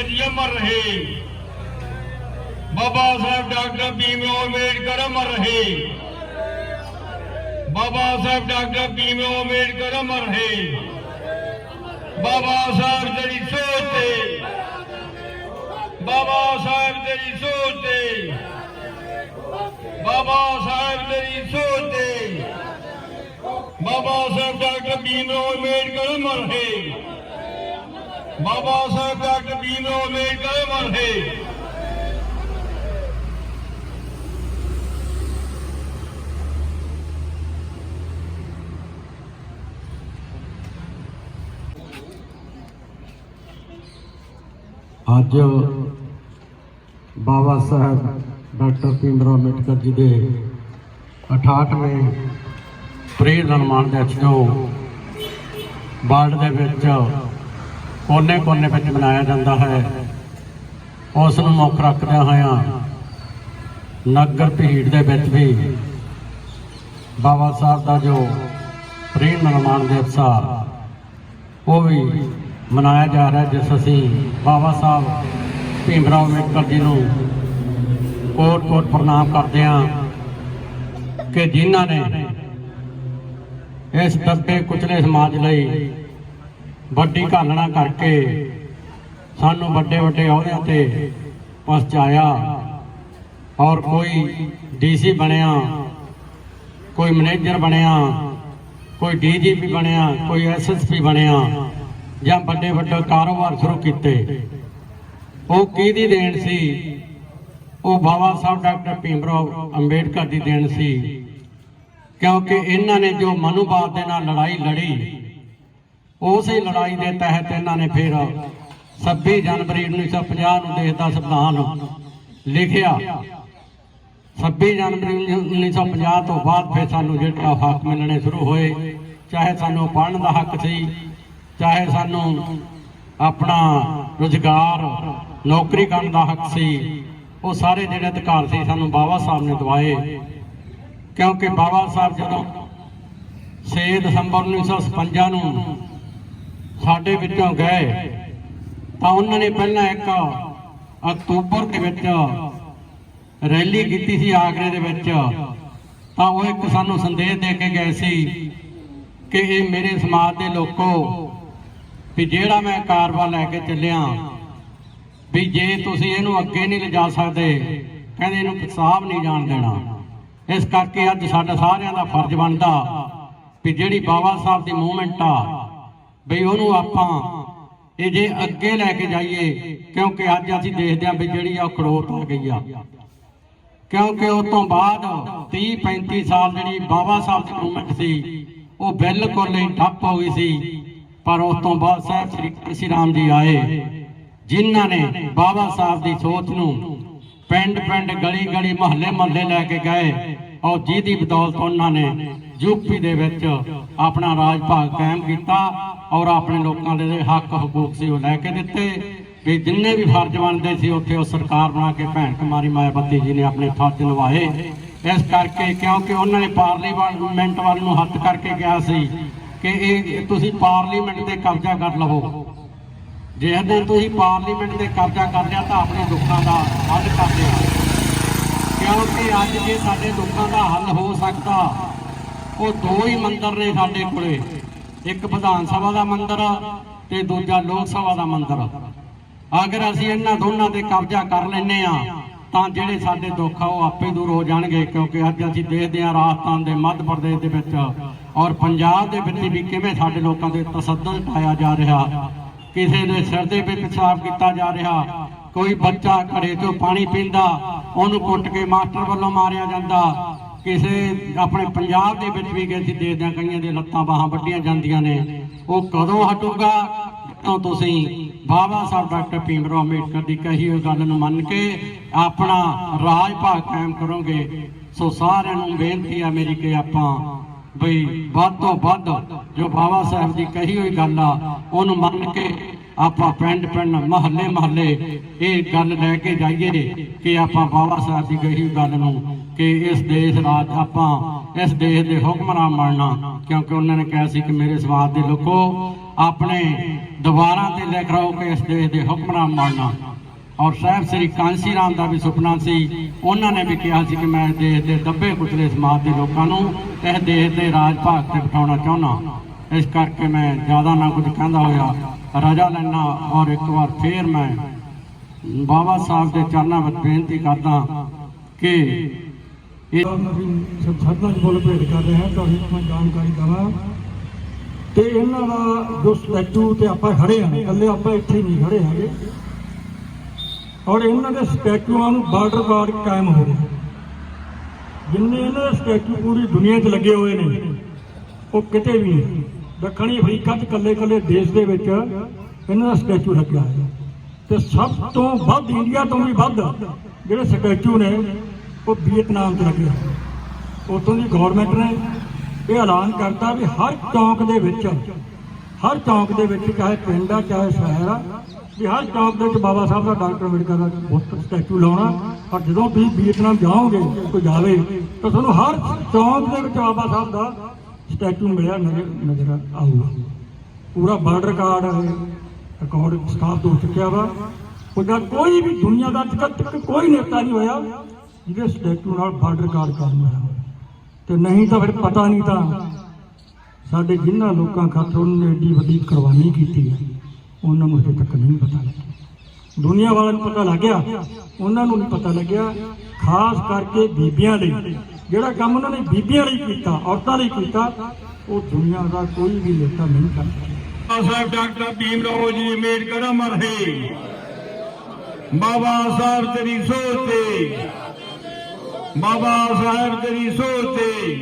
ਅੰਬੇਡਕਰ ਜੀ ਅਮਰ ਰਹੇ। ਬਾਬਾ ਸਾਹਿਬ ਡਾਕਟਰ ਭੀਮਰਾਓ ਅੰਬੇਡਕਰ ਅਮਰ ਰਹੇ। ਬਾਬਾ ਸਾਹਿਬ ਡਾਕਟਰ ਭੀਮਰਾਓ ਅੰਬੇਡਕਰ ਅਮਰ ਰਹੇ। ਬਾਬਾ ਸਾਹਿਬ ਤੇਰੀ ਸੋਚ ਤੇ। ਬਾਬਾ ਸਾਹਿਬ ਤੇਰੀ ਸੋਚ ਤੇ। ਬਾਬਾ ਸਾਹਿਬ ਤੇਰੀ ਸੋਚ ਤੇ। ਬਾਬਾ ਸਾਹਿਬ ਡਾਕਟਰ ਭੀਮਰਾਓ ਅੰਬੇਡਕਰ ਅਮਰ ਹੈ ਬਾਬਾ ਸਾਹਿਬ ਡਾਕਟਰ ਭੀਮਰਾਓ ਅੰਬੇਡਕਰ ਅੱਜ ਬਾਬਾ ਸਾਹਿਬ ਡਾਕਟਰ ਭੀਮਰਾਓ ਅੰਬੇਡਕਰ ਜੀ ਦੇ 68ਵੇਂ ਪ੍ਰੀ ਨਿਰਮਾਣ ਦਿਵਸ ਨੂੰ ਵਰਲਡ ਦੇ ਵਿੱਚ ਕੋਨੇ-ਕੋਨੇ ਵਿੱਚ ਮਨਾਇਆ ਜਾਂਦਾ ਹੈ। ਉਸ ਨੂੰ ਮੁੱਖ ਰੱਖਦਿਆਂ ਹੋਇਆਂ ਨਗਰ ਭੀੜ ਦੇ ਵਿੱਚ ਵੀ ਬਾਬਾ ਸਾਹਿਬ ਦਾ ਜੋ ਪ੍ਰੀ ਨਿਰਮਾਣ ਦਿਵਸ ਆ ਉਹ ਵੀ ਮਨਾਇਆ ਜਾ ਰਿਹਾ ਜਿਸ ਅਸੀਂ ਬਾਬਾ ਸਾਹਿਬ ਭੀਮਰਾਓ ਅੰਬੇਡਕਰ ਜੀ ਨੂੰ ਕੋਟ ਕੋਟ ਪ੍ਰਣਾਮ ਕਰਦੇ ਹਾਂ ਕਿ ਜਿਨ੍ਹਾਂ ਨੇ ਇਸ ਦੱਬੇ ਕੁਚਲੇ ਸਮਾਜ ਲਈ ਵੱਡੀ ਘਾਲਣਾ ਕਰਕੇ ਸਾਨੂੰ ਵੱਡੇ ਵੱਡੇ ਅਹੁਦਿਆਂ ਤੇ ਪਹੁੰਚਾਇਆ ਔਰ ਕੋਈ ਡੀਸੀ ਬਣਿਆ, ਕੋਈ ਮੈਨੇਜਰ ਬਣਿਆ, ਕੋਈ ਡੀਜੀਪੀ ਬਣਿਆ, ਕੋਈ ਐਸਐਸਪੀ ਬਣਿਆ ਜਾਂ ਵੱਡੇ ਵੱਡੇ ਕਾਰੋਬਾਰ ਸ਼ੁਰੂ ਕੀਤੇ। ਉਹ ਕਿਹਦੀ ਦੇਣ ਸੀ? ਉਹ ਬਾਬਾ ਸਾਹਿਬ ਡਾਕਟਰ ਭੀਮਰਾਓ ਅੰਬੇਡਕਰ ਦੀ ਦੇਣ ਸੀ। ਕਿਉਂਕਿ ਇਹਨਾਂ ਨੇ ਜੋ ਮਨੁਵਾਦ ਦੇ ਨਾਲ ਲੜਾਈ ਲੜੀ ਉਸੇ ਲੜਾਈ ਦੇ ਤਹਿਤ ਇਹਨਾਂ ਨੇ ਫਿਰ 26 ਜਨਵਰੀ 1950 ਨੂੰ ਦੇਸ਼ ਦਾ ਸੰਵਿਧਾਨ ਲਿਖਿਆ। 26 ਜਨਵਰੀ 1950 ਤੋਂ ਬਾਅਦ ਫਿਰ ਸਾਨੂੰ ਜਿਹੜਾ ਹੱਕ ਮਿਲਣੇ ਸ਼ੁਰੂ ਹੋਏ, ਚਾਹੇ ਸਾਨੂੰ ਪੜ੍ਹਨ ਦਾ ਹੱਕ ਸੀ, ਚਾਹੇ ਸਾਨੂੰ ਆਪਣਾ ਰੁਜ਼ਗਾਰ, ਨੌਕਰੀ ਕਰਨ ਦਾ ਹੱਕ ਸੀ, ਉਹ ਸਾਰੇ ਜਿਹੜੇ ਅਧਿਕਾਰ ਸੀ ਸਾਨੂੰ ਬਾਬਾ ਸਾਹਿਬ ਨੇ ਦਵਾਏ। ਕਿਉਂਕਿ ਬਾਬਾ ਸਾਹਿਬ ਜਦੋਂ 6 ਦਸੰਬਰ 1957 ਨੂੰ ਸਾਡੇ ਵਿੱਚੋਂ ਗਏ, ਤਾਂ ਉਹਨਾਂ ਨੇ ਪਹਿਲਾਂ ਇੱਕ ਅਕਤੂਬਰ ਦੇ ਵਿੱਚ ਰੈਲੀ ਕੀਤੀ ਸੀ ਆਗਰੇ ਦੇ ਵਿੱਚ। ਤਾਂ ਉਹ ਇੱਕ ਸਾਨੂੰ ਸੰਦੇਸ਼ ਦੇ ਕੇ ਗਏ ਸੀ ਕਿ ਇਹ ਮੇਰੇ ਸਮਾਜ ਦੇ ਲੋਕੋ, ਵੀ ਜਿਹੜਾ ਮੈਂ ਕਾਰਵਾ ਲੈ ਕੇ ਚੱਲਿਆ, ਵੀ ਜੇ ਤੁਸੀਂ ਇਹਨੂੰ ਅੱਗੇ ਨਹੀਂ ਲਿਜਾ ਸਕਦੇ, ਕਹਿੰਦੇ ਇਹਨੂੰ ਪਿਸਾਬ ਨਹੀਂ ਜਾਣ ਦੇਣਾ। ਇਸ ਕਰਕੇ ਅੱਜ ਸਾਡਾ ਸਾਰਿਆਂ ਦਾ ਫਰਜ਼ ਬਣਦਾ ਵੀ ਜਿਹੜੀ ਬਾਬਾ ਸਾਹਿਬ ਦੀ ਮੂਵਮੈਂਟ ਆ ਬਈ ਉਹਨੂੰ ਆਪਾਂ ਇਹ ਜੇ ਅੱਗੇ ਲੈ ਕੇ ਜਾਈਏ, ਕਿਉਂਕਿ ਅੱਜ ਅਸੀਂ ਦੇਖਦੇ ਹਾਂ ਵੀ ਜਿਹੜੀ ਆ ਖੜੋਤ ਆ ਗਈ ਆ। ਕਿਉਂਕਿ ਉਸ ਤੋਂ ਬਾਅਦ 30 35 ਸਾਲ ਜਿਹੜੀ ਬਾਬਾ ਸਾਹਿਬ ਦੀ ਮੂਵਮੈਂਟ ਸੀ, ਉਹ ਬਿਲਕੁਲ ਹੀ ਠੱਪ ਹੋ ਗਈ ਸੀ। ਪਰ ਉਸ ਤੋਂ ਬਾਅਦ ਸਾਹਿਬ ਸ੍ਰੀ ਸ੍ਰੀ ਰਾਮ ਜੀ ਆਏ, ਜਿਨ੍ਹਾਂ ਨੇ ਬਾਬਾ ਸਾਹਿਬ ਦੀ ਸੋਚ ਨੂੰ ਪਿੰਡ ਪਿੰਡ ਗਲੀ ਗਲੀ ਮਹੱਲੇ ਮਹੱਲੇ ਲੈ ਕੇ ਗਏ। ਔਰ ਜਿਹਦੀ ਬਦੌਲਤ ਉਹਨਾਂ ਨੇ ਯੂਪੀ ਦੇ ਵਿੱਚ ਆਪਣਾ ਰਾਜ ਭਾਗ ਕਾਇਮ ਕੀਤਾ ਔਰ ਆਪਣੇ ਲੋਕਾਂ ਦੇ ਜਿਹੜੇ ਹੱਕ ਹਕੂਕ ਸੀ ਉਹ ਲੈ ਕੇ ਦਿੱਤੇ। ਵੀ ਜਿੰਨੇ ਵੀ ਫਰਜ਼ ਬਣਦੇ ਸੀ ਉੱਥੇ ਉਹ ਸਰਕਾਰ ਬਣਾ ਕੇ ਭੈਣ ਕੁਮਾਰੀ ਮਾਇਆਵਤੀ ਜੀ ਨੇ ਆਪਣੇ ਫਰਜ਼ ਨਿਭਾਏ। ਇਸ ਕਰਕੇ ਕਿਉਂਕਿ ਉਹਨਾਂ ਨੇ ਪਾਰਲੀਮੈਂਟ ਵੱਲ ਨੂੰ ਹੱਥ ਕਰਕੇ ਕਿਹਾ ਸੀ ਕਿ ਇਹ ਤੁਸੀਂ ਪਾਰਲੀਮੈਂਟ ਤੇ ਕਬਜ਼ਾ ਕਰ ਲਵੋ। ਜੇ ਦਿਨ ਤੁਸੀਂ ਪਾਰਲੀਮੈਂਟ ਤੇ ਕਬਜ਼ਾ ਕਰ ਲਿਆ ਤਾਂ ਆਪਣੇ ਦੁੱਖਾਂ ਦਾ ਹੱਲ ਕਰ ਲਿਆ ਕਿਉਂਕਿ ਅੱਜ ਜੇ ਸਾਡੇ ਦੁੱਖਾਂ ਦਾ ਹੱਲ ਹੋ ਸਕਦਾ, ਉਹ ਦੋ ਹੀ ਮੰਦਰ ਨੇ ਸਾਡੇ ਕੋਲੇ। ਇੱਕ ਵਿਧਾਨ ਸਭਾ ਦਾ ਮੰਦਰ ਤੇ ਦੂਜਾ ਲੋਕ ਸਭਾ ਦਾ ਮੰਦਰ। ਅਗਰ ਅਸੀਂ ਇਹਨਾਂ ਦੋਨਾਂ ਤੇ ਕਬਜ਼ਾ ਕਰ ਲੈਨੇ ਆ ਤਾਂ ਜਿਹੜੇ ਸਾਡੇ ਦੁੱਖ ਆ, ਉਹ ਆਪੇ ਦੂਰ ਹੋ ਜਾਣਗੇ, ਕਿਉਂਕਿ ਅੱਜ ਅਸੀਂ ਦੇਖਦੇ ਹਾਂ ਰਾਜਸਥਾਨ ਦੇ ਮੱਧ ਪ੍ਰਦੇਸ਼ ਦੇ ਵਿੱਚ ਔਰ ਪੰਜਾਬ ਦੇ ਵਿੱਚ ਵੀ ਕਿਵੇਂ ਸਾਡੇ ਲੋਕਾਂ ਦੇ ਤਸੱਦਦ ਪਾਇਆ ਜਾ ਰਿਹਾ। ਕਿਸੇ ਦੇ ਸਿਰ ਦੇ ਵਿੱਚ ਸਾਫ਼ ਕੀਤਾ ਜਾ ਰਿਹਾ। ਕੋਈ ਬੱਚਾ ਘੜੇ ਤੋਂ ਪਾਣੀ ਪੀਂਦਾ, ਉਹਨੂੰ ਕੁੱਟ ਕੇ ਮਾਸਟਰ ਵੱਲੋਂ ਮਾਰਿਆ ਜਾਂਦਾ। ਕਿਸੇ ਆਪਣੇ ਪੰਜਾਬ ਦੇ ਵਿੱਚ ਵੀ ਅਸੀਂ ਦੇਖਦੇ ਕਈਆਂ ਦੇ ਲੱਤਾਂ ਬਾਹਾਂ ਵੱਡੀਆਂ ਜਾਂਦੀਆਂ ਨੇ। ਉਹ ਕਦੋਂ ਹਟੂਗਾ? ਜਦੋਂ ਤੁਸੀਂ ਬਾਬਾ ਸਾਹਿਬ ਡਾਕਟਰ ਭੀਮਰਾਓ ਅੰਬੇਡਕਰ ਦੀ ਕਹੀ ਹੋਈ ਗੱਲ ਨੂੰ ਮੰਨ ਕੇ ਆਪਣਾ ਰਾਜ ਭਾਗ ਕਾਇਮ ਕਰੋਗੇ। ਸੋ ਸਾਰਿਆਂ ਨੂੰ ਬੇਨਤੀ ਆ ਮੇਰੀ ਕਿ ਆਪਾਂ ਬਈ ਵੱਧ ਤੋਂ ਵੱਧ ਜੋ ਬਾਬਾ ਸਾਹਿਬ ਦੀ ਕਹੀ ਹੋਈ ਗੱਲ ਆ, ਉਹਨੂੰ ਮੰਨ ਕੇ ਆਪਾਂ ਪਿੰਡ ਪਿੰਡ, ਮਹੱਲੇ ਮਹੱਲੇ ਇਹ ਗੱਲ ਲੈ ਕੇ ਜਾਈਏ ਕਿ ਆਪਾਂ ਬਾਬਾ ਸਾਹਿਬ ਦੀ ਕਹੀ ਗੱਲ ਨੂੰ ਕਿ ਇਸ ਦੇਸ਼ ਰਾਜ ਆਪਾਂ, ਇਸ ਦੇਸ਼ ਦੇ ਹੁਕਮਰਾਨ ਬਣਨਾ। ਕਿਉਂਕਿ ਉਹਨਾਂ ਨੇ ਕਿਹਾ ਸੀ ਕਿ ਮੇਰੇ ਸਮਾਜ ਦੇ ਲੋਕੋ, ਆਪਣੇ ਦੁਬਾਰਾ ਤੇ ਲਿਖ ਰਹੋ ਕਿ ਇਸ ਦੇਸ਼ ਦੇ ਹੁਕਮਰਾਨ ਬਣਨਾ। ਔਰ ਸਾਹਿਬ ਸ੍ਰੀ ਕਾਂਸੀ ਰਾਮ ਦਾ ਵੀ ਸੁਪਨਾ ਸੀ, ਉਹਨਾਂ ਨੇ ਵੀ ਕਿਹਾ ਸੀ ਕਿ ਮੈਂ ਦੇਸ਼ ਦੇ ਦੱਬੇ ਕੁਚਲੇ ਸਮਾਜ ਦੇ ਲੋਕਾਂ ਨੂੰ ਇਹ ਦੇਸ਼ ਦੇ ਰਾਜ ਭਾਗ ਤੇ ਬਿਠਾਉਣਾ ਚਾਹੁੰਦਾ। ਇਸ ਕਰਕੇ ਮੈਂ ਜ਼ਿਆਦਾ ਨਾ ਕੁਝ ਕਹਿੰਦਾ ਹੋਇਆ। ਰਜਾ ਲੈਣਾ ਔਰ ਇੱਕ ਵਾਰ ਫੇਰ ਮੈਂ ਬਾਬਾ ਸਾਹਿਬ ਦੇ ਚਰਨਾਂ ਵਿੱਚ ਬੇਨਤੀ ਕਰਦਾ ਕਿ ਇਹ ਅਸੀਂ ਸਰਦਾਂ ਬੋਲ ਭੇਟ ਕਰ ਰਹੇ ਹਾਂ ਤੁਹਾਨੂੰ ਮੈਂ ਜਾਣਕਾਰੀ ਦਵਾਂ। ਤੇ ਇਹਨਾਂ ਦਾ ਜੋ ਸਟੈਚੂ ਤੇ ਆਪਾਂ ਖੜੇ ਹਾਂ, ਇਕੱਲੇ ਆਪਾਂ ਇੱਥੇ ਨਹੀਂ ਖੜੇ ਹੈਗੇ। ਔਰ ਇਹਨਾਂ ਦੇ ਸਟੈਚੂਆਂ ਨੂੰ ਬਾਰਡਰ ਬਾਰਡ ਕਾਇਮ ਹੋ ਰਿਹਾ। ਜਿੰਨੇ ਇਹਨਾਂ ਦੇ ਸਟੈਚੂ ਪੂਰੀ ਦੁਨੀਆ 'ਚ ਲੱਗੇ ਹੋਏ ਨੇ, ਉਹ ਕਿਤੇ ਵੀ ਨਹੀਂ। ਦੱਖਣੀ ਅਫਰੀਕਾ 'ਚ ਇਕੱਲੇ ਇਕੱਲੇ ਦੇਸ਼ ਦੇ ਵਿੱਚ ਇਹਨਾਂ ਦਾ ਸਟੈਚੂ ਲੱਗਿਆ ਹੈ ਤੇ ਸਭ ਤੋਂ ਵੱਧ ਇੰਡੀਆ ਤੋਂ ਵੀ ਵੱਧ ਜਿਹੜੇ ਸਟੈਚੂ ਨੇ, ਉਹ ਵੀਅਤਨਾਮ 'ਚ ਲੱਗੇ ਹੋਏ ਨੇ। ਉੱਥੋਂ ਦੀ ਗਵਰਨਮੈਂਟ ਨੇ ਇਹ ਐਲਾਨ ਕਰਤਾ ਵੀ ਹਰ ਚੌਂਕ ਦੇ ਵਿੱਚ, ਹਰ ਚੌਂਕ ਦੇ ਵਿੱਚ ਚਾਹੇ ਪਿੰਡ ਆ, ਚਾਹੇ ਸ਼ਹਿਰ ਆ, ਵੀ ਹਰ ਚੌਂਕ ਦੇ ਵਿੱਚ ਬਾਬਾ ਸਾਹਿਬ ਦਾ ਡਾਕਟਰ ਅੰਬੇਡਕਰ ਦਾ ਬੁੱਤ ਸਟੈਚੂ ਲਾਉਣਾ ਪਰ ਜਦੋਂ ਤੁਸੀਂ ਵੀਅਤਨਾਮ ਜਾਓਗੇ, ਕੋਈ ਜਾਵੇ, ਤਾਂ ਤੁਹਾਨੂੰ ਹਰ ਚੌਂਕ ਦੇ ਵਿੱਚ ਬਾਬਾ ਸਾਹਿਬ ਦਾ ਸਟੈਚੂ ਮਿਲਿਆ ਨਜ਼ਰ ਨਜ਼ਰ ਆਊਗਾ। ਪੂਰਾ ਬਾਰਡਰ ਰਿਕਾਰਡ ਹੈ ਰਿਕਾਰਡ ਸਥਾਪਿਤ ਹੋ ਚੁੱਕਿਆ ਵਾ। ਉਹਦਾ ਕੋਈ ਵੀ ਦੁਨੀਆ ਦਾ ਅੱਜ ਤੱਕ ਕੋਈ ਨੇਤਾ ਨਹੀਂ ਹੋਇਆ ਜਿਹਦੇ ਸਟੈਚੂ ਨਾਲ ਬਾਰਡਰ ਕਾਰਡ ਕਾਇਮ ਹੋਇਆ ਤੇ ਨਹੀਂ ਤਾਂ ਫਿਰ ਪਤਾ ਨਹੀਂ ਤਾਂ ਸਾਡੇ ਜਿਨ੍ਹਾਂ ਲੋਕਾਂ ਖਾਤਰ ਉਹਨਾਂ ਨੇ ਏਡੀ ਵੱਡੀ ਕੁਰਬਾਨੀ ਕੀਤੀ ਹੈ ਉਹਨਾਂ ਨੂੰ ਅਜੇ ਤੱਕ ਨਹੀਂ ਪਤਾ ਲੱਗਿਆ। ਦੁਨੀਆ ਵਾਲਿਆਂ ਨੂੰ ਪਤਾ ਲੱਗ ਗਿਆ। ਉਹਨਾਂ ਨੂੰ ਨਹੀਂ ਪਤਾ ਲੱਗਿਆ, ਖਾਸ ਕਰਕੇ ਬੀਬੀਆਂ ਲਈ। ਜਿਹੜਾ ਕੰਮ ਉਹਨਾਂ ਨੇ ਬੀਬੀਆਂ ਲਈ ਕੀਤਾ, ਔਰਤਾਂ ਲਈ ਕੀਤਾ, ਉਹ ਦੁਨੀਆ ਦਾ ਕੋਈ ਵੀ ਨੇਤਾ ਨਹੀਂ ਕਰ ਸਕਿਆ ਸਾਹਿਬ, ਡਾਕਟਰ ਭੀਮ ਰਾਓ ਜੀ ਅੰਬੇਡਕਰ ਅਮਰ ਹੈ? ਬਾਬਾ ਸਾਹਿਬ ਤੇਰੀ ਸੋਚ ਤੇ। ਬਾਬਾ ਸਾਹਿਬ ਤੇਰੀ ਸੋਚ ਤੇ।